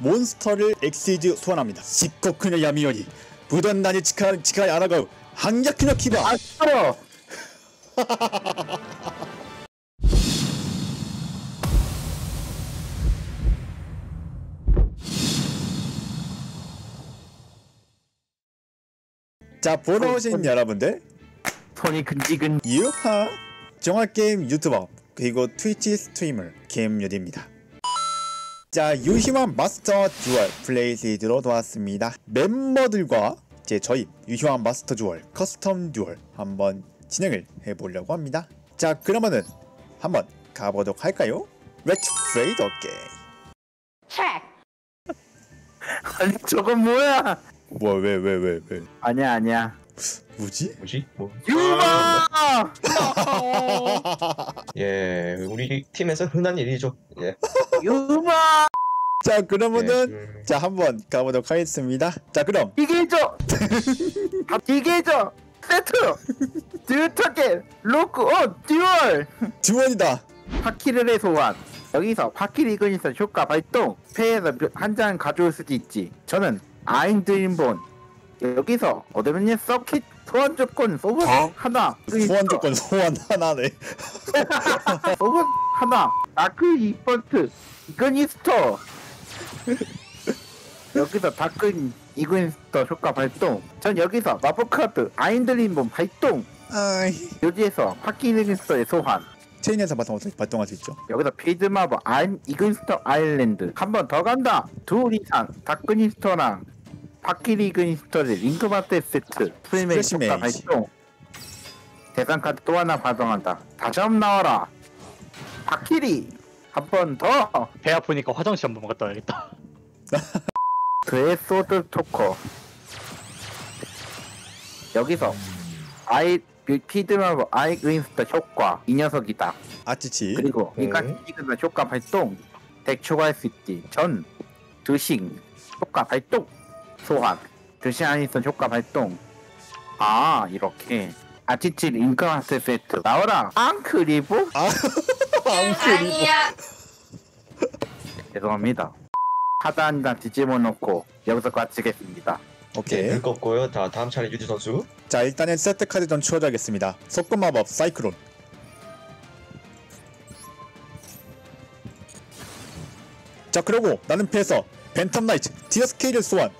몬스터를 엑시즈 소환합니다. 시코크네 야미요니 부던나니 치카 치카이 아라가우 항약크네 키바. 아 싫어. 자 보러 오신 손, 여러분들 손이 근지근 유하 정화게임 유튜버 그리고 트위치 스트리머 김유디입니다 자 유희왕 마스터 듀얼 플레이 시리즈로 돌아왔습니다 멤버들과 이제 저희 유희왕 마스터 듀얼 커스텀 듀얼 한번 진행을 해보려고 합니다 자 그러면은 한번 가보도록 할까요? Let's play the game 아니 저건 뭐야? 뭐야 왜 왜 왜 왜, 아니야 아니야. 뭐지? 뭐지? 뭐? 유마. 예, 우리 팀에서 흔한 일이죠. 예. 유마. 자 그러면은 예, 음, 자 한번 가보도록 하겠습니다 자 그럼 이게죠. 다 이게죠. 세트. 듀타겟 로크 온 듀얼. 듀얼이다 파키르의 소환. 여기서 파키리 이그니스 효과 발동. 패에서 한 장 가져올 수도 있지. 저는 아인드인본. 여기서 어드벤니 서킷 소환 조건 소분 하나. 소환 조건 소환 하나네 소분 하나. 다크 이번트 이그니스터. 여기서 다크 이그니스터 효과 발동. 전 여기서 마법 카드 아인드린본 발동. 아이 여기에서 파키리 이그니스터의 소환. 체인에서 바탕 발동할 수 있죠 여기서 필드 마법 안 이그니스터 아일랜드 한 번 더 간다 둘 이상 다크니스터랑 바퀴리 이그니스터를 링크마트 세트 프리메이 효과. 발동. 대상 카드 또 하나 발동한다. 다시 한번 나와라. 바퀴리! 한 번더! 배 아프니까 화장실 한번 갔다 와야겠다. 그의 소드 토커. 여기서 아이 필드 마법 아이 그니스터 효과 이 녀석이다. 아치치. 그리고 네. 이까지 찍은 효과 발동. 덱 추가할 수 있지. 전 드싱. 효과 발동 소환 드싱 아니선 효과 발동. 아 이렇게. 아치치 링크마스 세트. 나와라. 앙크리브 앙크리보. 죄송합니다. 카드 한장 뒤집어 놓고 여기서 마치겠습니다. 예, 오케이. 물 껐고요. 자, 다음 차례 유지 선수. 자 일단은 세트 카드 좀 치워줘야겠습니다. 속금 마법 사이클론. 자 그리고 나는 패에서 팬텀 나이츠 디어 스케일을 소환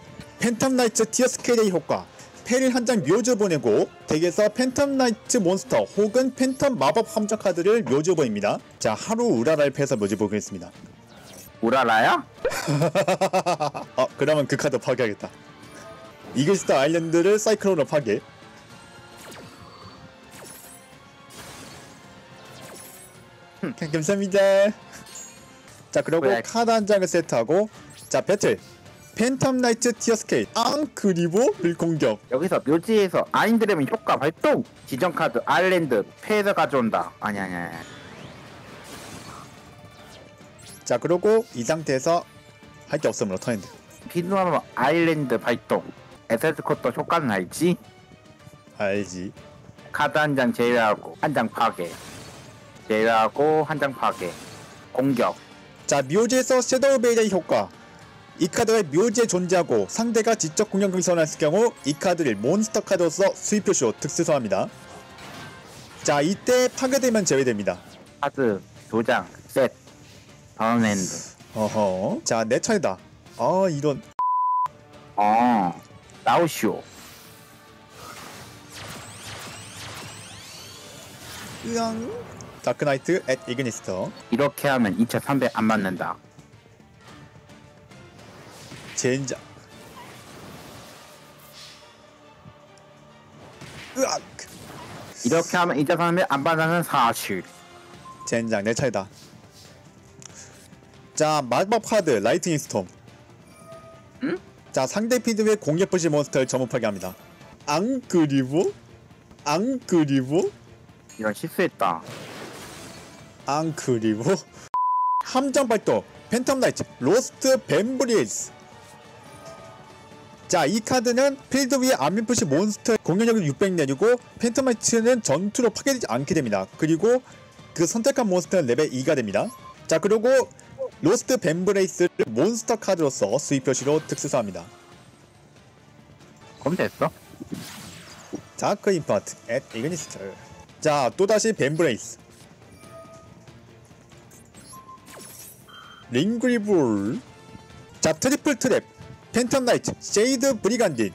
팬텀 나이츠 디어 스케일의 효과. 패를 한장 묘주 보내고 덱에서 팬텀 나이츠 몬스터 혹은 팬텀 마법 함정 카드를 묘주 보입니다. 자 하루 우라라를 패서 묘주 보겠습니다. 우라라야? 어 그러면 그 카드 파괴하겠다. 이글스타 아일랜드를 사이클론으로 파괴. 음, 감사합니다. 자 그리고 왜? 카드 한 장을 세트하고 자 배틀 팬텀 나이츠 티어 스케일 앙 그리고 를 공격. 여기서 묘지에서 아인드레민 효과 발동! 지정 카드 아일랜드 패에서 가져온다. 아니 아니 아니 자 그리고 이 상태에서 할 게 없으므로 턴엔드. 피드마법 아일랜드 발동. 에세트 코터 효과는 알지? 알지. 카드 한 장 제외하고 한 장 파괴. 제외하고 한 장 파괴. 공격. 자 묘지에서 섀도우 베이저의 효과 이 카드가 묘지에 존재하고 상대가 지적 공격을 선언했을 경우 이 카드를 몬스터 카드로서 수입 표시로 특수소합니다. 자 이때 파괴되면 제외됩니다. 카드 도장 셋 다운랜드. 어허. 자내 차례다. 아 이런. 어 나우쇼 으앙. 다크나이트 앳 이그니스터. 이렇게 하면 2300 안 맞는다 젠장. 으악. 이렇게 하면 2300안 맞는 사실. 젠장 내 차례다. 자 마법 카드 라이트닝 스톰. 응? 자 상대 피드의 공격 부시 몬스터를 점업하게 합니다. 앙 그리고? 앙 그리고? 이런 실수했다. 앙 그리고? 함정 발동 팬텀 나이트 로스트 벤브리스 자, 이 카드는 필드 위에 안면푸시 몬스터 공격력을 600 내리고 팬텀 나이트는 전투로 파괴되지 않게 됩니다. 그리고 그 선택한 몬스터는 레벨 2가 됩니다. 자, 그리고 로스트 벤브레이스를 몬스터 카드로서 수입 표시로 특수사합니다. 그럼 됐어. 자크 임파트 앳 이그니스트 자 또다시 벤브레이스 링그리블 자 트리플 트랩 팬텀 나이트 쉐이드 브리간딘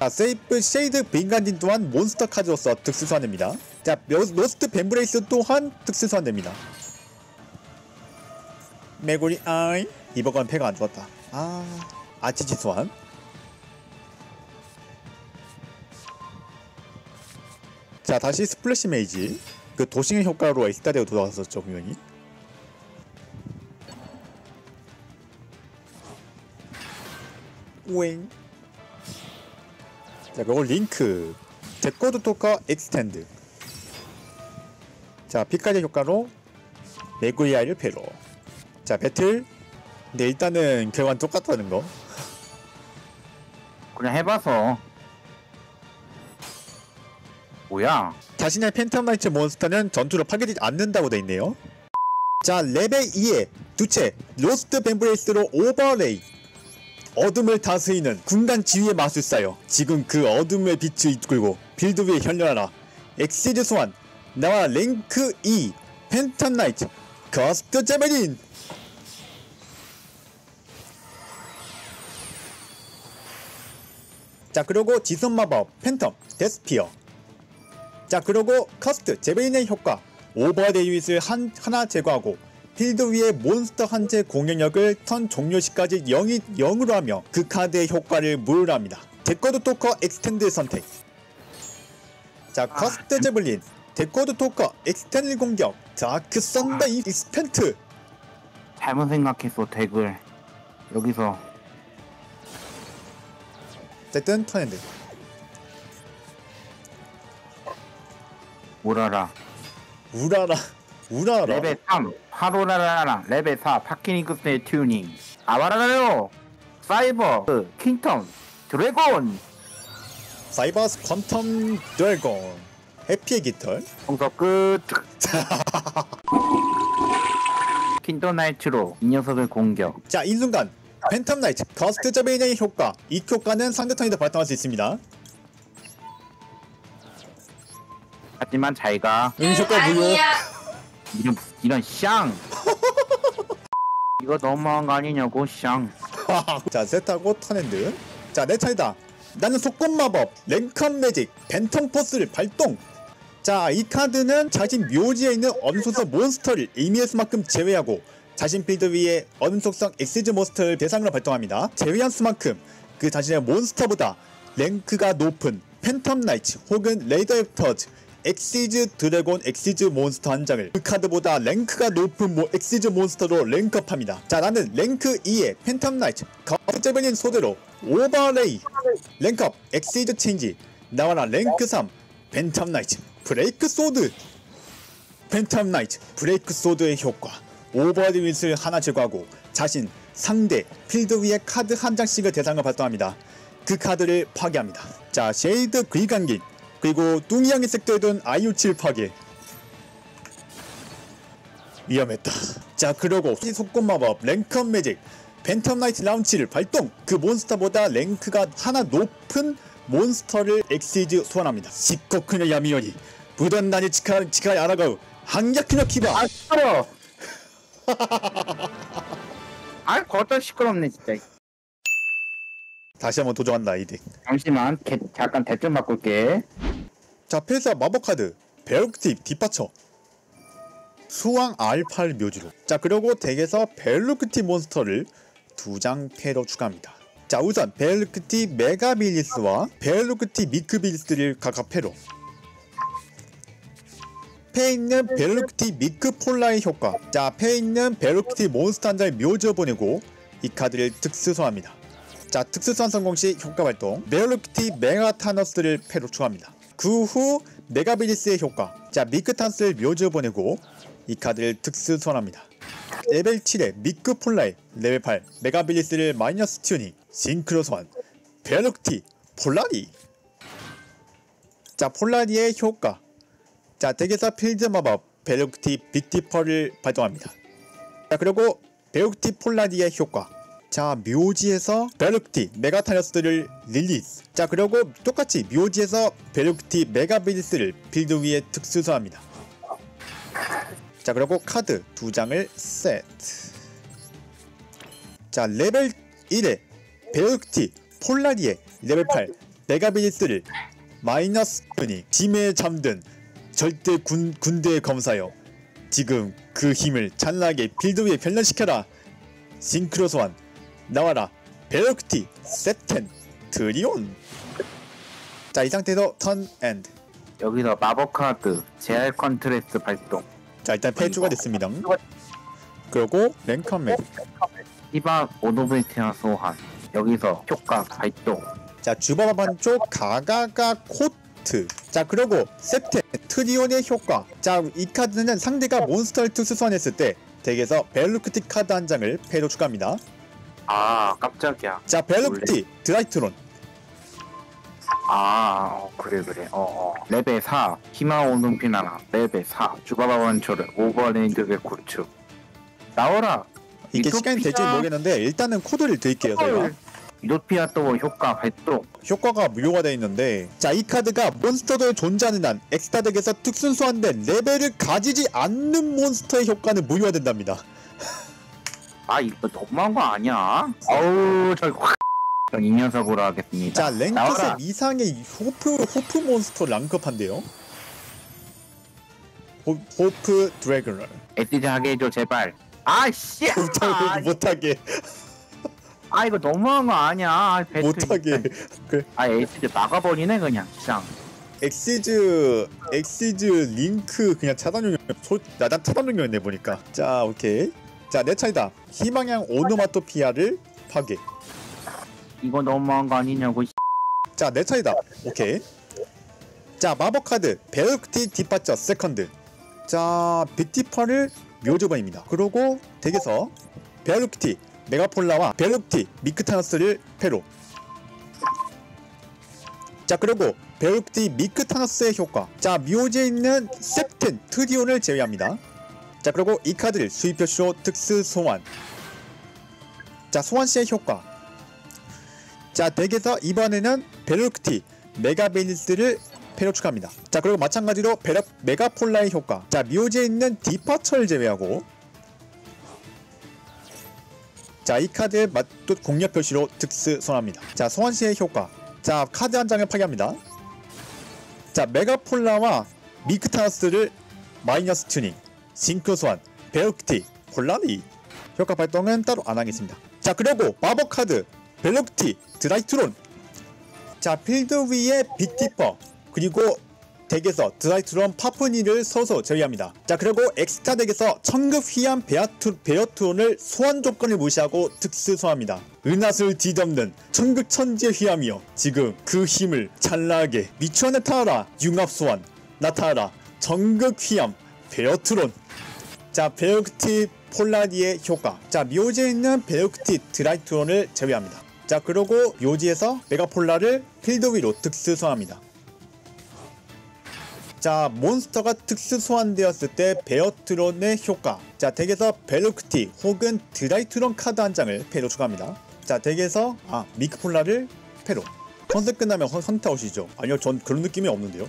자 세이프 쉐이드 브리간딘 또한 몬스터 카드로서 특수 소환됩니다. 자 로- 로스트 벤브레이스 또한 특수 소환됩니다. 메고리 아이 이번 건 패가 안 좋았다. 아 아치치 소환 자 다시 스플래시 메이지. 그 도싱의 효과로 엑스타디오 돌아왔었죠 분명히 오잉 자 그거 링크. 데코드 토커 엑스텐드. 자 피카리 효과로 메구리아를 패로. 자 배틀. 근데 일단은 결과는 똑같다는 거. 그냥 해봐서. 뭐야? 자신의 팬텀 나이트 몬스터는 전투로 파괴되지 않는다고 돼 있네요. 자, 레벨 2에 두채 로스트 벤브레이스로 오버레이 어둠을 다스리는 군단 지휘의 마술사여 지금 그 어둠의 빛을 이끌고 빌드 위에 현려하라 엑시드 소환 나와 랭크 2 팬텀 나이트 커스트 제베린. 자 그리고 지선 마법 팬텀 데스피어. 자 그리고 커스트 제베인의 효과 오버데이 윗을 한, 하나 제거하고 필드 위에 몬스터 한제 공격력을 턴 종료 시까지 0이 0으로 하며 그 카드의 효과를 무효로 합니다. 데코드 토커 엑스텐드 선택. 자 커스트 제블린. 데코드 토커 엑스텐드 공격. 다크 썬더 익스펜트. 잘못 생각했어 덱을. 여기서. 어쨌든 턴핸드. 오라라. 우라라. 우라라. 레벨 3 파로라라라 레벨 4 파키니크스의 튜닝. 아와라라요! 사이버 그, 킹텀 드래곤! 사이버스 퀀텀 드래곤. 해피의 깃털. 성서 끝. 킹덤 나이트로 이 녀석을 공격. 자, 이 순간 팬텀 나이트 커스트 저베인의 효과. 이 효과는 상대 턴에도 발동할 수 있습니다. 하지만 잘가 응 효과 무효. 이런 이런 샹 이거 너무한 거 아니냐고 샹 자, 셋하고 턴핸드. 자, 내 차례다. 나는 속건 마법 랭컨 매직 팬텀 포스를 발동. 자, 이 카드는 자신 묘지에 있는 엄소서 몬스터를 의미의 수만큼 제외하고 자신 필드 위에 엄속성 엑시즈 몬스터를 대상으로 발동합니다. 제외한 수만큼 그 자신의 몬스터보다 랭크가 높은 팬텀 나이츠 혹은 레이더 앱터즈 엑시즈 드래곤 엑시즈 몬스터 한 장을 그 카드보다 랭크가 높은 모 엑시즈 몬스터로 랭크업합니다. 자 나는 랭크 2의 팬텀 나이츠 거제베닌 소대로 오버레이 랭크업 엑시즈 체인지 나와라 랭크 3 팬텀 나이츠 브레이크 소드 팬텀 나이트 브레이크 소드의 효과 오버리밋을 하나 제거하고 자신 상대 필드 위에 카드 한 장씩을 대상으로 발동합니다. 그 카드를 파괴합니다. 자 쉐이드 귀간긴 그리고 뚱이양의 색도에둔 아이유7 파괴. 위험했다. 자 그러고 속곤 마법 랭크업 매직 팬텀 나이트 라운치를 발동! 그 몬스터보다 랭크가 하나 높은 몬스터를 엑시즈 소환합니다. 시코크의 야미요니 부단단히 치카 치카이 아라가우 항약크녀 키바! 아 시끄러 아 걷다 시끄럽네 진짜. 다시 한번 도전한다 이덱 잠시만 개, 잠깐 대좀 바꿀게 자 필사 마법 카드 베르크팁 뒷받쳐. 수왕 R8 묘지로. 자 그리고 덱에서 벨루크티 몬스터를 두 장 패로 추가합니다. 자 우선 벨루크티 메가빌리스와 벨루크티 미크빌리스를 각각 패로 패에 있는 벨루크티 미크폴라의 효과. 자 패에 있는 벨루크티 몬스터 한 장을 묘지로 보내고 이 카드를 특수 소환합니다. 자 특수 소환 성공 시 효과 발동. 벨루크티 메가타너스를 패로 추가합니다 그 후 메가빌리스의 효과 자 미크탄스를 묘지로 보내고 이 카드를 특수 소환합니다. 레벨 7의 미크 폴라의 레벨 8 메가빌리스를 마이너스 튜닝 싱크로 소환. 벨루크티 폴라리. 자 폴라리의 효과. 자 덱에서 필드 마법 베르크티 빅디퍼를 발동합니다. 자 그리고 베르크티 폴라디의 효과 자 묘지에서 베르크티 메가타너스를 릴리스. 자 그리고 똑같이 묘지에서 베르크티 메가베리스를 빌드 위에 특수소합니다. 자 그리고 카드 두 장을 세트. 자 레벨 1에 베르크티 폴라디의 레벨 8 메가베리스를 마이너스 분이 짐에 잠든 절대 군, 군대의 검사여 지금 그 힘을 찬란하게 빌드 위에 변련시켜라. 싱크로 소환 나와라. 베르크티 세텐 트리온. 자 이 상태에서 턴 엔드. 여기서 마법 카드 제알 컨트레스 발동. 자 일단 패주가 됐습니다. 그리고 랭커맨. 히바 오노베티아 소환. 여기서 효과 발동. 자 주바바 반쪽 가가가 코트. 자 그리고 세텐 트리온의 효과. 자 이 카드는 상대가 몬스터를 특수 소환했을 때 덱에서 베르크티 카드 한 장을 패로 추가합니다 아 깜짝이야. 자 베르크티 드라이트론. 아 어, 그래 그래. 어어. 레벨 4 히마 오노피나나 레벨 4 주바바 원초를 오버레인드의 구축 나와라. 이게 이토피아. 시간이 될지 모르겠는데 일단은 코드를 드릴게요 저희가. 이도피아 또 효과 발동. 효과가 무효가 되어 있는데. 자 이 카드가 몬스터도 존재하는 한 엑스타 덱에서 특수 소환된 레벨을 가지지 않는 몬스터의 효과는 무효화된답니다 아 이거 너무한 거 아니야? 어우 저이 녀석으로 하겠습니다. 자 랭크셋 나와라. 이상의 호프 호프 몬스터 랑급한데요? 호, 호프 드래그널 에티즈 하게 해줘 제발. 아씨! 못하게 못하게. 아 이거 너무한 거 아니야. 아, 배트 못하게. 그 아 에티즈 막아버리네 그냥 시장 엑시즈 엑시즈 링크 그냥 차단용 소 나단 차단용이었네 보니까. 자 오케이 자 내 차이다. 희망양 오노마토피아를 파괴. 이거 너무한 거 아니냐고 자 내 차이다. 오케이. 자 마법 카드. 베르크티 디파처 세컨드. 자 빅티파를 묘조반입니다. 그리고 덱에서 베르크티 메가폴라와 베르크티 미크타너스를 패로. 자 그리고 베르크티 미크타너스의 효과. 자 묘지에 있는 셉텐 트리온을 제외합니다 자 그리고 이 카드를 수입 표시로 특수 소환 자 소환 시의 효과 자 덱에서 이번에는 베르크티 메가베니스를 패로 추가합니다. 자 그리고 마찬가지로 베르, 메가폴라의 효과 자 묘지에 있는 디파처를 제외하고 자 이 카드의 맛도 공략 표시로 특수 소환합니다. 자 소환 시의 효과 자 카드 한 장을 파괴합니다. 자 메가폴라와 미크타스를 마이너스 튜닝 싱크 소환 베르크티 폴라리 효과 발동은 따로 안 하겠습니다. 자 그리고 마법 카드 벨럭티 드라이트론. 자 필드 위에 빅티퍼 그리고 덱에서 드라이트론 파프니를 서서 제외합니다. 자 그리고 엑스타 덱에서 천급 휘한 베아투, 베어트론을 소환 조건을 무시하고 특수 소환합니다. 은하수를 뒤덮는 천급 천지의 휘함이여 지금 그 힘을 찬란하게 미쳐 나타나라. 융합 소환 나타나라. 정급 휘함 베어트론 자 베어크티 폴라디의 효과. 자 묘지에 있는 베어크티 드라이트론을 제외합니다. 자 그리고 묘지에서 메가폴라를 필드 위로 특수 소환합니다. 자 몬스터가 특수 소환되었을 때 베어트론의 효과. 자 덱에서 베르크티 혹은 드라이트론 카드 한 장을 패로 추가합니다. 자 덱에서 아 미크폴라를 패로. 컨셉 끝나면 오시죠. 아니요 전 그런 느낌이 없는데요.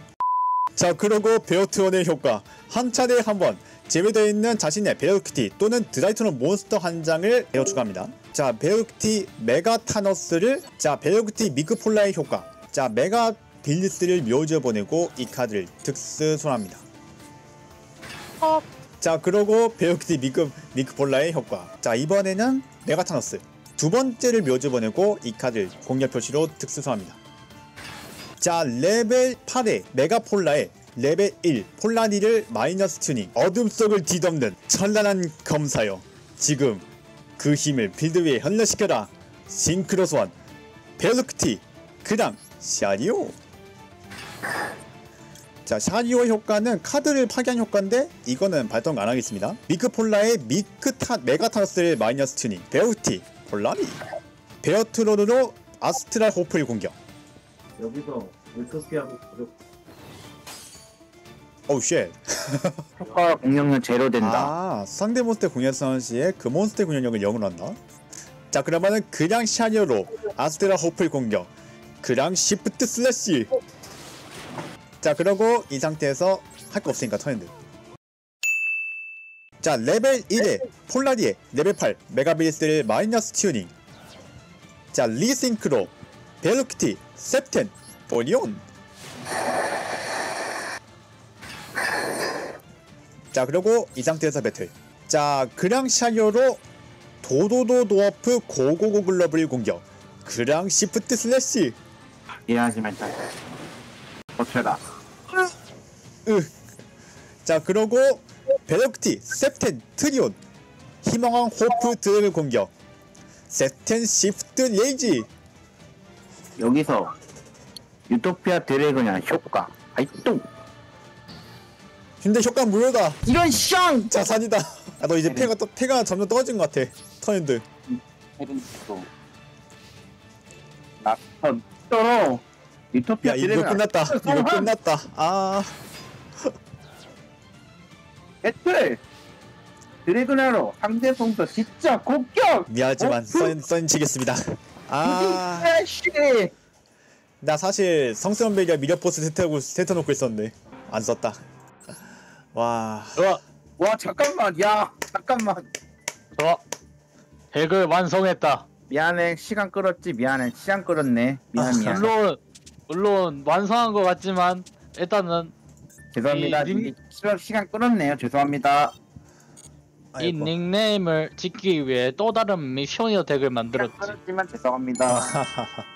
자 그리고 베어트론의 효과. 한 차례에 한 번 제외되어 있는 자신의 베어크티 또는 드라이트론 몬스터 한 장을 베어 추가합니다. 자 베어크티 메가타너스를 자 베어크티 미크폴라의 효과 자 메가 빌리스를 묘지에 보내고 이 카드를 특수 소환합니다. 자 그러고 베어크티 미크, 미크폴라의 효과. 자 이번에는 메가타너스. 두 번째를 묘지에 보내고 이 카드를 공략 표시로 특수 소환합니다. 자 레벨 8의 메가폴라의 레벨 1 폴라니를 마이너스 튜닝 어둠 속을 뒤덮는 찬란한 검사여 지금 그 힘을 필드 위에 현려시켜라. 싱크로 소환 벨루크티 그당 샤리오. 자 샤리오 효과는 카드를 파괴한 효과인데 이거는 발동 안 하겠습니다. 미크폴라의 미크타 메가타너스를 마이너스 튜닝 베우티 폴라리 베어트론으로 아스트랄 호프를 공격. 여기서 울토피하고 오우 쉣 효과 공격력 제로 된다. 아 상대 몬스터 공격 시에 그 몬스터의 공격력을 0으로 한다 자 그러면은 그냥 샤니어로 아스테라 호플 공격. 그냥 시프트 슬래시 자 그러고 이 상태에서 할 거 없으니까 턴엔드. 자 레벨 1에 폴라리에 레벨 8 메가비리스를 마이너스 튜닝. 자 리싱크로 벨루키티 셉텐 오리온 자 그리고 이 상태에서 배틀. 자 그랑 샤이어로 도도도 도어프 고고고 글러블 공격. 그랑 시프트 슬래시. 이해하시면 잘. 어쩌다. 자 그러고 베럭티 셉텐 트리온. 희망왕 호프 드래그 공격. 셉텐 시프트 레이지. 여기서 유토피아 드래그냐 효과 발동. 근데 효과 무효다. 이런 샹! 자산이다. 아너 이제 패가 또 패가 점점 떨어진 것 같아 턴핸드 헤른스도. 낙선 떨어! 유토피아 야 이거 끝났다. 이거 끝났다. 아. 배틀 드래그나로 상대 성도 진짜 공격! 미안하지만 썬, 썬 치겠습니다. 아. 나 사실 성스런베이가 미력 보스 세트하고 세트 놓고 있었는데 안 썼다. 와, 좋아 와 잠깐만. 야 잠깐만. 좋아 덱을 완성했다. 미안해. 시간 끌었지? 미안해. 시간 끌었네. 미안 아, 미안 물론 물론 완성한 것 같지만 일단은 죄송합니다. 이 님- 시간 시간 끌었네요. 죄송합니다. 이 아이고. 닉네임을 짓기 위해 또 다른 미션이어 덱을 만들었지. 끌었지만 죄송합니다.